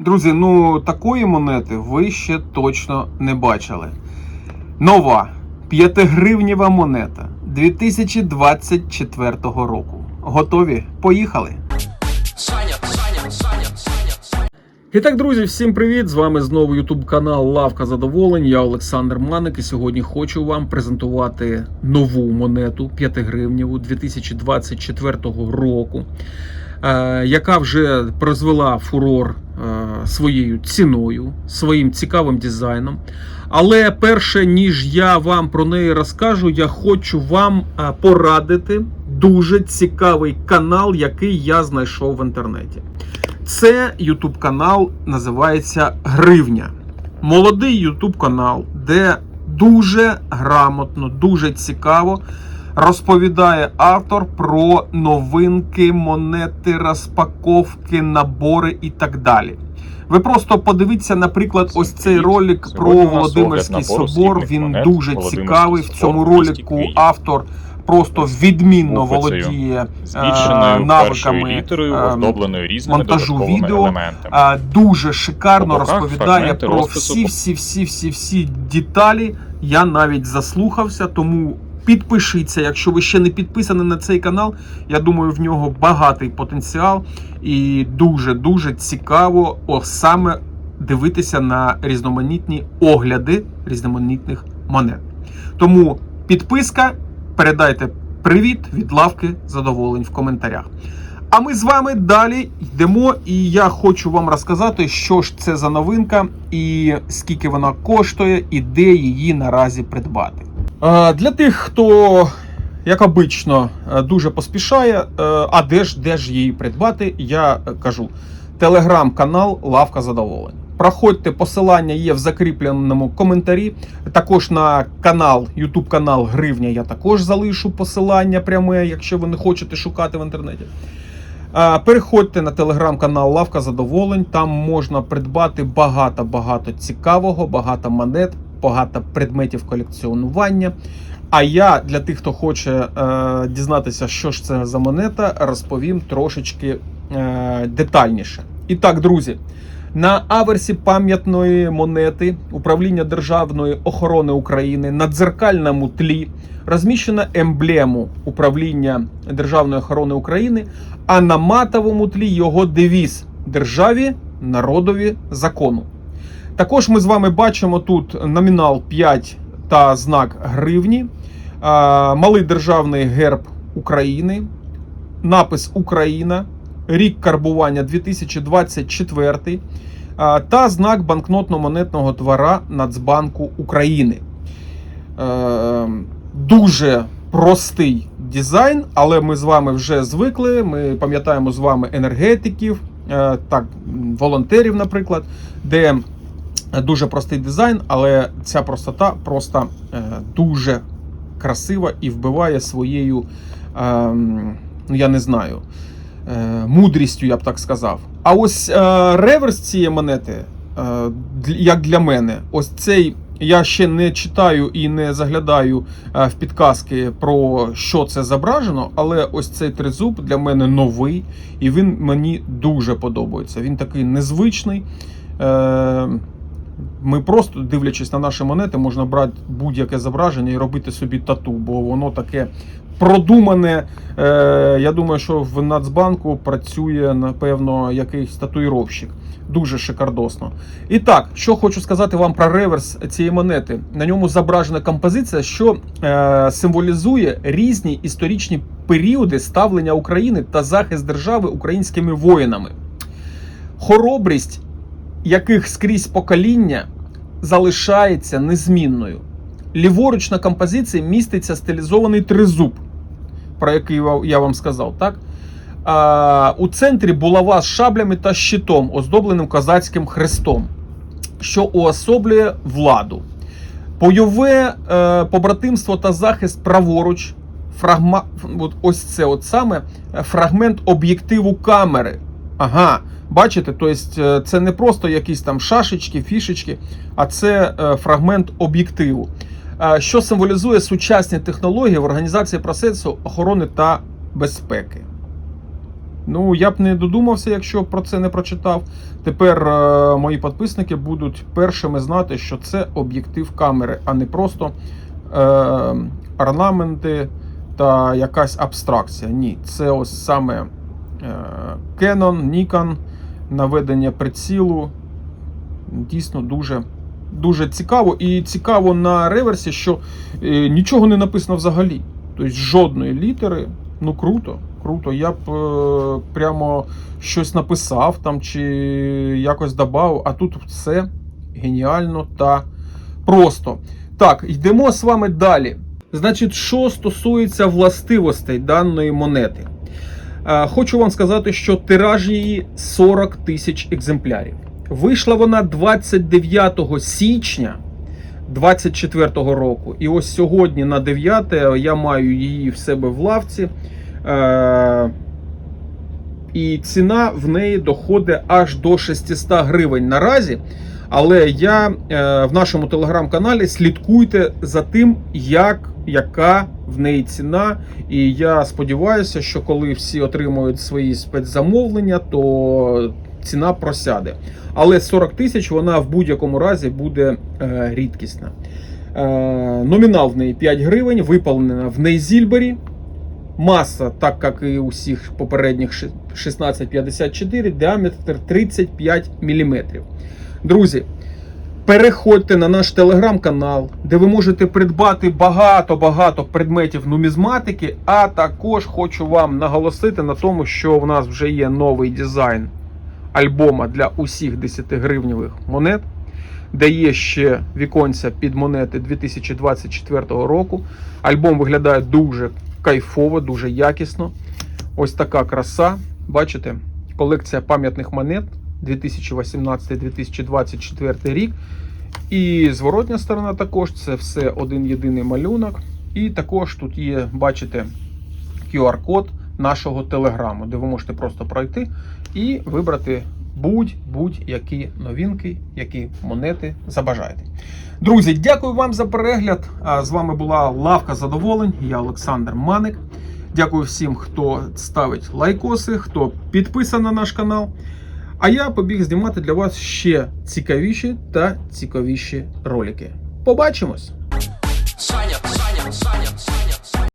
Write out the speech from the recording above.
Друзі, ну такої монети ви ще точно не бачили. Нова 5-гривнєва монета 2024 року. Готові? Поїхали! І так, друзі, всім привіт! З вами знову YouTube канал Лавка Задоволень. Я Олександр Маник. І сьогодні хочу вам презентувати нову монету 5 гривневу 2024 року, е, яка вже призвела фурор своєю ціною, своїм цікавим дизайном. Але перше ніж я вам про неї розкажу, я хочу вам е, порадити дуже цікавий канал, який я знайшов в інтернеті. Це YouTube канал називається Гривня. Молодий YouTube канал, де дуже грамотно, дуже цікаво розповідає автор про новинки, монети, розпаковки, набори і так далі. Ви просто подивіться, наприклад, ось цей ролик про Володимирський собор. Він дуже цікавий. В цьому 200 ролику автор просто відмінно володіє е, навиками е, монтажу відео. дуже шикарно розповідає про всі, всі, всі, всі, всі деталі. Я навіть заслухався, тому підпишіться, якщо ви ще не підписані на цей канал. Я думаю, в нього багатий потенціал і дуже дуже цікаво саме дивитися на різноманітні огляди різноманітних монет. Тому підписка, передайте привіт від лавки задоволень в коментарях. А ми з вами далі йдемо, і я хочу вам розказати, що ж це за новинка, і скільки вона коштує, і де її наразі придбати. Для тих, хто, як обично, е, дуже поспішає, е, а де ж, де ж її придбати, я е, кажу: телеграм-канал Лавка Задоволень. Проходьте, посилання є в закріпленому коментарі. Також на канал, YouTube канал Гривня я також залишу посилання пряме, якщо ви не хочете шукати в інтернеті. Переходьте на телеграм-канал Лавка Задоволень. Там можна придбати багато-багато цікавого, багато монет, багато предметів колекціонування. А я для тих, хто хоче е, дізнатися, що ж це за монета, розповім трошечки е, детальніше. І так, друзі, на аверсі пам'ятної монети управління Державної охорони України на дзеркальному тлі розміщена емблему управління Державної охорони України, а на матовому тлі його девіз державі, народові, закону. Також ми з вами бачимо тут номінал 5 та знак гривні, малий державний герб України, напис Україна, рік карбування 2024 та знак банкнотно-монетного двора Нацбанку України. Е, Дуже простий дизайн, але ми з вами вже звикли. Ми пам'ятаємо з вами енергетиків, е, так, волонтерів, наприклад, де дуже простий дизайн, але ця простота просто е, дуже красива і вбиває своєю, ем, ну я не знаю, е, мудрістю, я б так сказав. А ось е, реверс цієї монети, як для мене, ось цей. Я ще не читаю і не заглядаю в підказки про що це зображено, але ось цей тризуб для мене новий, і він мені дуже подобається. Він такий незвичний. Ми просто дивлячись на наші монети, можна брати будь-яке зображення і робити собі тату, бо воно таке продумане. Е, Я думаю, що в Нацбанку працює, напевно, якийсь татуїровщик. Дуже шикардосно. І так, що хочу сказати вам про реверс цієї монети. На ньому зображена композиція, що е, символізує різні історичні періоди ставлення України та захист держави українськими воїнами. Хоробрість яких скрізь покоління залишається незмінною. Ліворуч на композиції міститься стилізований тризуб, про який я- вам сказав, так? А, у центрі булава з шаблями та щитом, оздобленим козацьким хрестом, що уособлює владу. Бойове е, побратимство та захист праворуч. Фрагма... От ось це от саме е, фрагмент об'єктиву камери. Ага, бачите, тобто це не просто якісь там шашечки, фішечки, а це е, фрагмент об'єктиву. Е, Що символізує сучасні технології в організації процесу охорони та безпеки. Ну, я б не додумався, якщо про це не прочитав. Тепер мої підписники будуть першими знати, що це об'єктив камери, а не просто е, орнаменти та якась абстракція. Ні, це ось саме е, Canon, Nikon, наведення прицілу. Дійсно дуже, дуже цікаво. І цікаво на реверсі, що е, нічого не написано взагалі. Тобто жодної літери. Ну круто, круто. Я б е, прямо щось написав там чи якось додав, а тут все геніально та просто. Так, йдемо з вами далі. Значить, що стосується властивостей даної монети. Е, Хочу вам сказати, що тираж її 40 тисяч екземплярів. Вийшла вона 29 січня 24 року. І ось сьогодні на 9 я маю її в себе в лавці. Е, І ціна в неї доходить аж до 600 гривень наразі. Але я е, в нашому телеграм-каналі слідкуйте за тим, як, яка в неї ціна. І я сподіваюся, що коли всі отримують свої спецзамовлення, то ціна просяде. Але 40 тисяч вона в будь-якому разі буде е, рідкісна. Е, номінал в неї 5 гривень, виповнена в Нейзільбері. Маса, так як і у всіх попередніх 1654, діаметр 35 мм. Друзі, переходьте на наш телеграм-канал, де ви можете придбати багато-багато предметів нумізматики. А також хочу вам наголосити на тому, що в нас вже є новий дизайн альбома для усіх 10-гривневих монет, де є ще віконця під монети 2024 року. Альбом виглядає дуже кайфово, дуже якісно. Ось така краса. Бачите, колекція пам'ятних монет 2018-2024 рік. І зворотня сторона також це все один єдиний малюнок. І також тут є, бачите, QR-код нашого телеграму, де ви можете просто пройти і вибрати будь-будь-які новинки, які монети забажаєте. Друзі, дякую вам за перегляд. З вами була Лавка Задоволень. Я Олександр Маник. Дякую всім, хто ставить лайкоси, хто підписаний на наш канал. А я побіг знімати для вас ще цікавіші та цікавіші ролики. Побачимось! Саня, Саня, Саня,